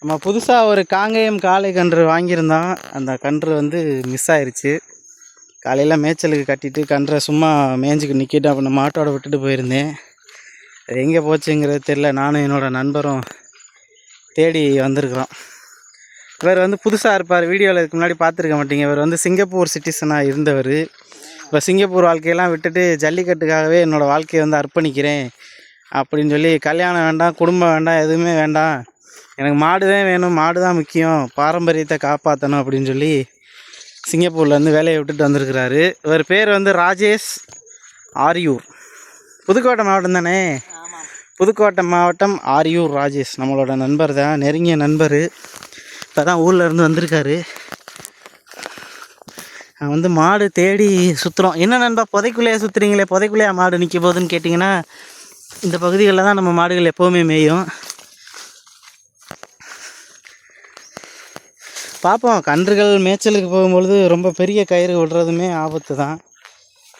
நம்ம புதுசாக ஒரு காங்கேயம் காளை கன்று வாங்கியிருந்தோம். அந்த கன்று வந்து மிஸ் ஆயிடுச்சு காலையில் மேய்ச்சலுக்கு கட்டிட்டு கன்றை சும்மா மேய்ஞ்சுக்கு நிற்கிட்டு அப்போ மாட்டோட விட்டுட்டு போயிருந்தேன். அது எங்கே போச்சுங்கிறது தெரில நானும் என்னோடய நண்பரும் தேடி வந்திருக்கிறோம். இவர் வந்து புதுசாக இருப்பார். வீடியோவில் இதுக்கு முன்னாடி பார்த்துருக்க மாட்டீங்க. இவர் வந்து சிங்கப்பூர் சிட்டிசனாக இருந்தவர். இப்போ சிங்கப்பூர் வாழ்க்கையெல்லாம் விட்டுட்டு ஜல்லிக்கட்டுக்காகவே என்னோடய வாழ்க்கையை வந்து அர்ப்பணிக்கிறேன். அப்படின்னு சொல்லி கல்யாணம் வேண்டாம் குடும்பம் வேண்டாம் எதுவுமே வேண்டாம். எனக்கு மாடு தான் வேணும் மாடு தான் முக்கியம். பாரம்பரியத்தை காப்பாற்றணும் அப்படின்னு சொல்லி சிங்கப்பூர்லேருந்து வேலையை விட்டுட்டு வந்திருக்கிறாரு. இவர் பேர் வந்து ராஜேஷ் ஆரியூர். புதுக்கோட்டை மாவட்டம் தானே? புதுக்கோட்டை மாவட்டம் ஆரியூர் ராஜேஷ். நம்மளோட நண்பர் தான் நெருங்கிய நண்பர். இப்போ தான் ஊரில் இருந்து வந்திருக்காரு. நான் வந்து மாடு தேடி சுற்றுறோம் என்ன நண்பா புதைக்குள்ளேயே சுற்றுறீங்களே புதைக்குள்ளேயே மாடு நிற்க போகுதுன்னு கேட்டிங்கன்னா இந்த பகுதிகளில் தான் நம்ம மாடுகள் எப்போவுமே மேயும். பார்ப்போம் கன்றுகள் மேய்ச்சலுக்கு போகும்பொழுது ரொம்ப பெரிய கயிறு விடுறதுமே ஆபத்து தான்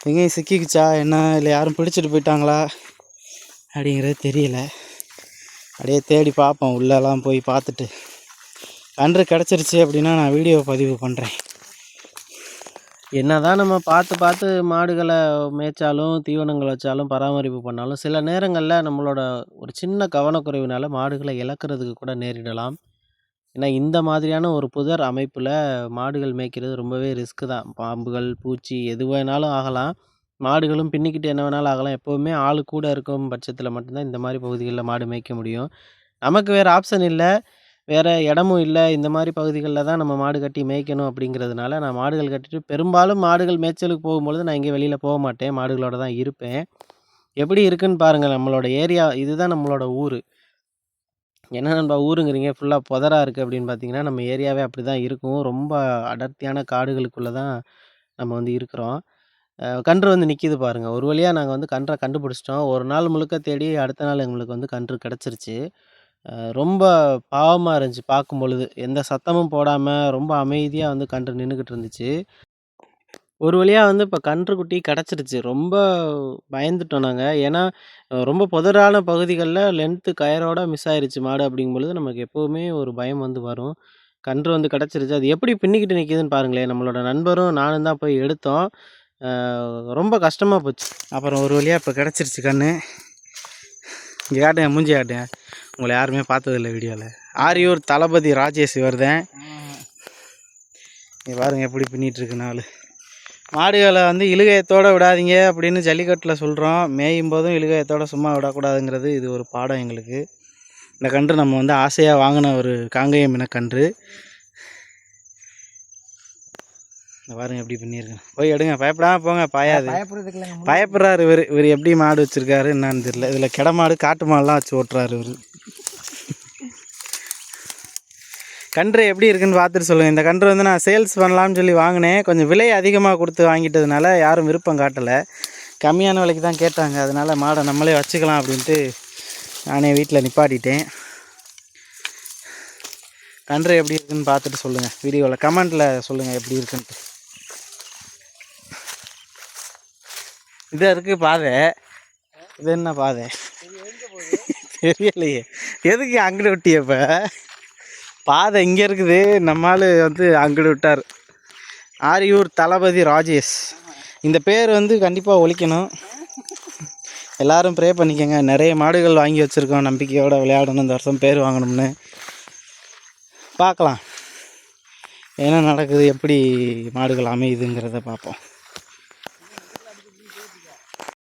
எங்கேயும் சிக்கிக்குச்சா என்ன? இல்லை யாரும் பிடிச்சிட்டு போயிட்டாங்களா? அப்படிங்கிறது தெரியல. அப்படியே தேடி பார்ப்போம் உள்ளெல்லாம் போய் பார்த்துட்டு. கன்று கிடச்சிருச்சு அப்படின்னா நான் வீடியோ பதிவு பண்ணுறேன் என்னதான் நம்ம பார்த்து பார்த்து மாடுகளை மேய்ச்சாலும் தீவனங்கள் வச்சாலும் பராமரிப்பு பண்ணாலும் சில நேரங்களில் நம்மளோட ஒரு சின்ன கவனக்குறைவினால மாடுகளை இழக்கிறதுக்கு கூட நேரிடலாம். ஏன்னா இந்த மாதிரியான ஒரு புதர் அமைப்பில் மாடுகள் மேய்க்கிறது ரொம்பவே ரிஸ்க்கு தான். பாம்புகள் பூச்சி எது வேணாலும் ஆகலாம். மாடுகளும் பின்னிக்கிட்டு என்ன வேணாலும் ஆகலாம். எப்போவுமே ஆள் கூட இருக்கும் பட்சத்தில் மட்டும்தான் இந்த மாதிரி பகுதிகளில் மாடு மேய்க்க முடியும். நமக்கு வேறு ஆப்ஷன் இல்லை. வேறு இடமும் இல்லை. இந்த மாதிரி பகுதிகளில் தான் நம்ம மாடு கட்டி மேய்க்கணும் அப்படிங்கிறதுனால நான் மாடுகள் கட்டிட்டு பெரும்பாலும் மாடுகள் மேய்ச்சலுக்கு போகும்பொழுது நான் எங்கேயும் வெளியில் போக மாட்டேன். மாடுகளோட தான் இருப்பேன். எப்படி இருக்குன்னு பாருங்கள் நம்மளோட ஏரியா இதுதான் நம்மளோட ஊர். என்ன நண்பா ஊருங்கிறீங்க? ஃபுல்லாக புதராக இருக்குது அப்படின்னு பார்த்தீங்கன்னா நம்ம ஏரியாவே அப்படி தான் இருக்கும். ரொம்ப அடர்த்தியான காடுகளுக்குள்ளே தான் நம்ம வந்து இருக்கிறோம். கன்று வந்து நிற்கிது பாருங்கள் ஒரு வழியாக நாங்கள் வந்து கன்றை கண்டுபிடிச்சிட்டோம். ஒரு நாள் முழுக்க தேடி அடுத்த நாள் எங்களுக்கு வந்து கன்று கிடச்சிருச்சு. ரொம்ப பாவமாக இருந்துச்சு. பார்க்கும் பொழுது எந்த சத்தமும் போடாமல் ரொம்ப அமைதியாக வந்து கன்று நின்றுக்கிட்டு இருந்துச்சு. ஒரு வழியாக வந்து இப்போ கன்றுக்குட்டி கிடச்சிருச்சு. ரொம்ப பயந்துட்டோம் நாங்கள் ஏன்னா ரொம்ப புதரான பகுதிகளில் லென்த்து கயரோட மிஸ் ஆயிருச்சு மாடு அப்படிங்கும் பொழுது நமக்கு எப்போவுமே ஒரு பயம் வந்து வரும். கன்று வந்து கிடச்சிருச்சு. அது எப்படி பின்னிக்கிட்டு நிற்கிதுன்னு பாருங்களேன். நம்மளோட நண்பரும் நானும் தான் போய் எடுத்தோம். ரொம்ப கஷ்டமாக போச்சு. அப்புறம் ஒரு வழியாக இப்போ கிடச்சிருச்சு கன்று இங்கே காட்டுங்க மூஞ்சி காட்டுங்க. உங்களை யாருமே பார்த்ததில்ல வீடியோவில் ஆரியூர் தளபதி ராஜேஷ் இவர் தான் இங்கே பாருங்க எப்படி பின்னிட்டு இருக்கு நாள் மாடுகளை வந்து இழுகையத்தோடு விடாதீங்க அப்படின்னு ஜல்லிக்கட்டில் சொல்கிறோம் மேயும் போதும் இழுகையத்தோட சும்மா விடக்கூடாதுங்கிறது இது ஒரு பாடம் எங்களுக்கு. இந்த கன்று நம்ம வந்து ஆசையாக வாங்கின ஒரு காங்கேயம் இனக்கன்று இந்த பாருங்க எப்படி பண்ணியிருக்கேன் போய் எடுங்க பயப்படாமல் போங்க பாயாது. பயப்படுறதுக்கு பயப்படுறாரு இவர். இவர் எப்படி மாடு வச்சிருக்காரு என்னன்னு தெரியல. இதில் கிட மாடு காட்டு மாடுலாம் வச்சு ஓட்டுறாரு இவர். கன்று எப்படி இருக்குன்னு பார்த்துட்டு சொல்லுங்கள் இந்த கன்று வந்து நான் சேல்ஸ் பண்ணலாம்னு சொல்லி வாங்கினேன். கொஞ்சம் விலை அதிகமாக கொடுத்து வாங்கிட்டதுனால யாரும் விருப்பம் காட்டலை. கம்மியான விலைக்கு தான் கேட்டாங்க. அதனால் மாடை நம்மளே வச்சுக்கலாம் அப்படின்ட்டு நானே வீட்டில் நிப்பாட்டிட்டேன். கன்று எப்படி இருக்குன்னு பார்த்துட்டு சொல்லுங்கள் வீடியோவில் கமெண்ட்டில் சொல்லுங்கள் எப்படி இருக்குன்ட்டு. இதாக இருக்குது பாதை. இது என்ன பாதை? தெரியலையே. எதுக்கு அங்கே விட்டியப்போ பாதை இங்கே இருக்குது. நம்மால் வந்து அங்கிட்டு விட்டார். ஆரியூர் தளபதி ராஜேஷ். இந்த பேர் வந்து கண்டிப்பாக ஒழிக்கணும். எல்லாரும் ப்ரே பண்ணிக்கோங்க. நிறைய மாடுகள் வாங்கி வச்சுருக்கோம். நம்பிக்கையோடு விளையாடணும். இந்த வருஷம் பேர் வாங்கணும்னு. பார்க்கலாம். என்ன நடக்குது? எப்படி மாடுகள் அமையுதுங்கிறத பார்ப்போம்.